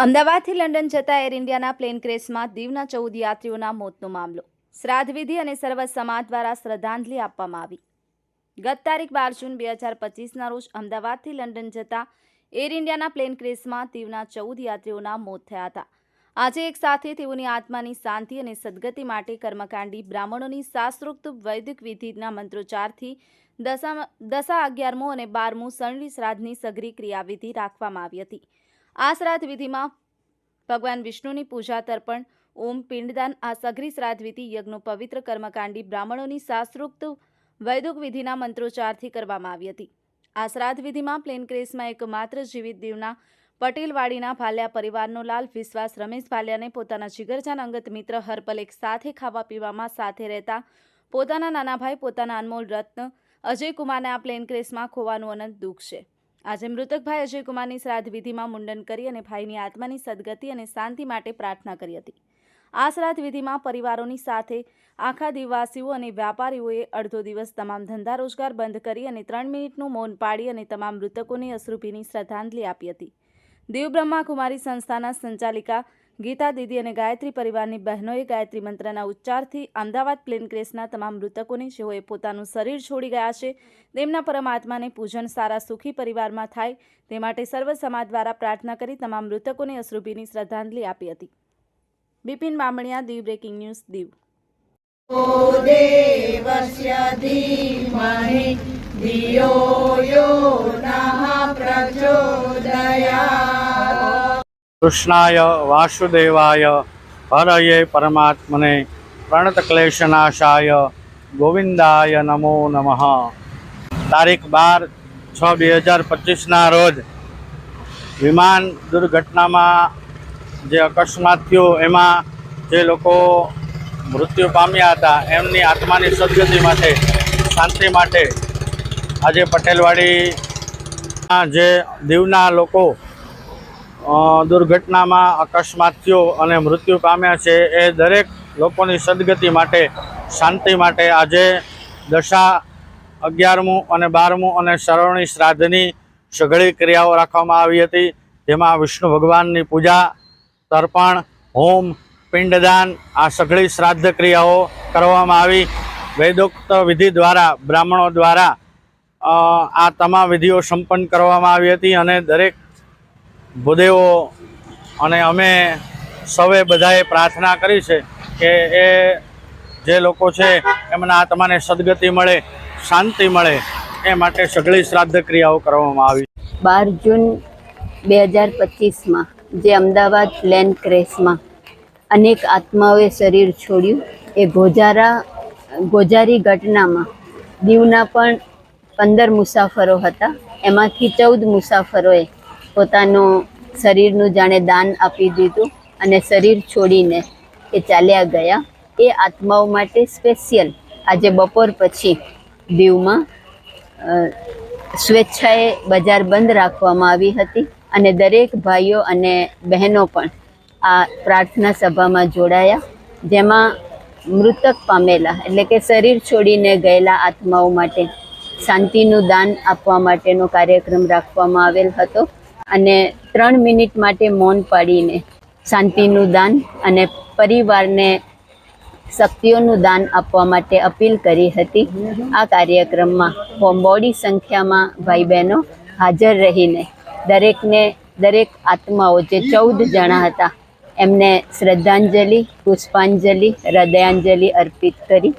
અમદાવાદથી લંડન જતા એર ઇન્ડિયાના પ્લેન ક્રેશમાં દીવના ચૌદ યાત્રીઓના મોતનો મામલો. શ્રાદ્ધવિધિ અને સર્વ સમાજ દ્વારા શ્રદ્ધાંજલિ આપવામાં આવી. ગત તારીખ બાર જૂન બે હજાર પચીસના રોજ અમદાવાદથી લંડન જતા એર ઇન્ડિયાના પ્લેન ક્રેશમાં દીવના ચૌદ યાત્રીઓના મોત થયા હતા. આજે એક સાથે તેઓની આત્માની શાંતિ અને સદગતિ માટે કર્મકાંડી બ્રાહ્મણોની શાસ્ત્રોક્ત વૈદિક વિધિના મંત્રોચ્ચારથી દશા દશા અગિયારમો અને બારમું શરણી શ્રાદ્ધની સઘરી ક્રિયાવિધિ રાખવામાં આવી હતી. આ શ્રાદ્ધ ભગવાન વિષ્ણુની પૂજા તર્પણ, ઓમ પિંડદાન, આ સઘરી શ્રાદ્ધ યજ્ઞો પવિત્ર કર્મકાંડી બ્રાહ્મણોની શાસ્ત્રોક્ત વૈદુક વિધિના મંત્રોચ્ચારથી કરવામાં આવી હતી. આ શ્રાદ્ધ વિધિમાં પ્લેન એકમાત્ર જીવિત દીવના પટેલવાડીના ભાલિયા પરિવારનો લાલ વિશ્વાસ રમેશ ભાલિયાને પોતાના જીગરજાન અંગત મિત્ર હરપલ એક સાથે ખાવા પીવામાં સાથે રહેતા પોતાના નાના ભાઈ પોતાના અનમોલ રત્ન અજય કુમારને આ પ્લેન ક્રેશમાં ખોવાનું અનંત દુઃખ છે. આજે મૃતક ભાઈ અજયકુમારની શ્રાદ્ધવિધિમાં મુંડન કરી અને ભાઈની આત્માની સદગતિ અને શાંતિ માટે પ્રાર્થના કરી હતી. આ શ્રાદ્ધ વિધિમાં પરિવારોની સાથે આખા દિવાસીઓ અને વ્યાપારીઓએ અડધો દિવસ તમામ ધંધા રોજગાર બંધ કરી અને ત્રણ મિનિટનું મૌન પાડી અને તમામ મૃતકોને અશ્રુભીની શ્રદ્ધાંજલિ આપી હતી. દેવ બ્રહ્મા કુમારી સંસ્થાના સંચાલિકા ગીતા દીદી અને ગાયત્રી પરિવારની બહેનોએ ગાયત્રી મંત્રના ઉચ્ચારથી અમદાવાદ પ્લેન ક્રેશના તમામ મૃતકોને જેઓએ પોતાનું શરીર છોડી ગયા છે તેમના પરમાત્માને પૂજન સારા સુખી પરિવારમાં થાય તે માટે સર્વ સમાજ દ્વારા પ્રાર્થના કરી તમામ મૃતકોને અશ્રુભીની શ્રદ્ધાંજલિ આપી હતી બિપિન બામણિયા દીવ બ્રેકિંગ ન્યૂઝ દીવ देवस्य धीमहि धियो यो नः प्रचोदयात् કૃષ્ણાય વાસુદેવાય, હરયે પરમાત્મને પ્રણતક્લેશનાશાય, ગોવિંદાય નમો નમઃ. તારીખ બાર છ બે હજાર પચીસના રોજ વિમાન દુર્ઘટનામાં જે અકસ્માત થયો, એમાં જે લોકો મૃત્યુ પામ્યા હતા, એમની આત્માની સદગતિ માટે, શાંતિ માટે આજે પટેલવાડીના જે દીવના લોકો દુર્ઘટનામાં અકસ્માત થયો અને મૃત્યુ પામ્યા છે, એ દરેક લોકોની સદગતિ માટે, શાંતિ માટે આજે દશા અગિયારમું અને બારમું અને શ્રવણી શ્રાદ્ધની સઘળી ક્રિયાઓ રાખવામાં આવી હતી. જેમાં વિષ્ણુ ભગવાનની પૂજા, તર્પણ, હોમ, પિંડદાન, આ સઘળી શ્રાદ્ધ ક્રિયાઓ કરવામાં આવી. વેદોક્ત વિધિ દ્વારા, બ્રાહ્મણો દ્વારા આ તમામ વિધિઓ સંપન્ન કરવામાં આવી હતી અને દરેક ભૂદેવો અને અમે સૌએ બધાએ પ્રાર્થના કરી છે કે એ જે લોકો છે, એમના આત્માને સદગતિ મળે, શાંતિ મળે, એ માટે સઘળી શ્રાદ્ધ ક્રિયાઓ કરવામાં આવી બાર જૂન બે હજાર પચીસમાં જે અમદાવાદ પ્લેન ક્રેશમાં અનેક આત્માઓએ શરીર છોડ્યું, એ ગોજારા, ગોજારી ઘટનામાં દીવના પણ પંદર મુસાફરો હતા. એમાંથી ચૌદ મુસાફરોએ પોતાનું શરીરનું જાણે દાન આપી દીધું અને શરીર છોડીને એ ચાલ્યા ગયા. એ આત્માઓ માટે સ્પેશિયલ આજે બપોર પછી દીવમાં સ્વેચ્છાએ બજાર બંધ રાખવામાં આવી હતી અને દરેક ભાઈઓ અને બહેનો પણ આ પ્રાર્થના સભામાં જોડાયા, જેમાં મૃતક પામેલા, એટલે કે શરીર છોડીને ગયેલા આત્માઓ માટે શાંતિનું દાન આપવા માટેનો કાર્યક્રમ રાખવામાં આવેલ હતો. અને ત્રણ મિનિટ માટે મૌન પાડીને શાંતિનું દાન અને પરિવારને શક્તિઓનું દાન આપવા માટે અપીલ કરી હતી. આ કાર્યક્રમમાં બોડી સંખ્યામાં ભાઈ બહેનો હાજર રહીને દરેકને દરેક આત્માઓ જે ચૌદ જણા હતા, એમને શ્રદ્ધાંજલિ, પુષ્પાંજલિ, હૃદયાંજલિ અર્પિત કરી.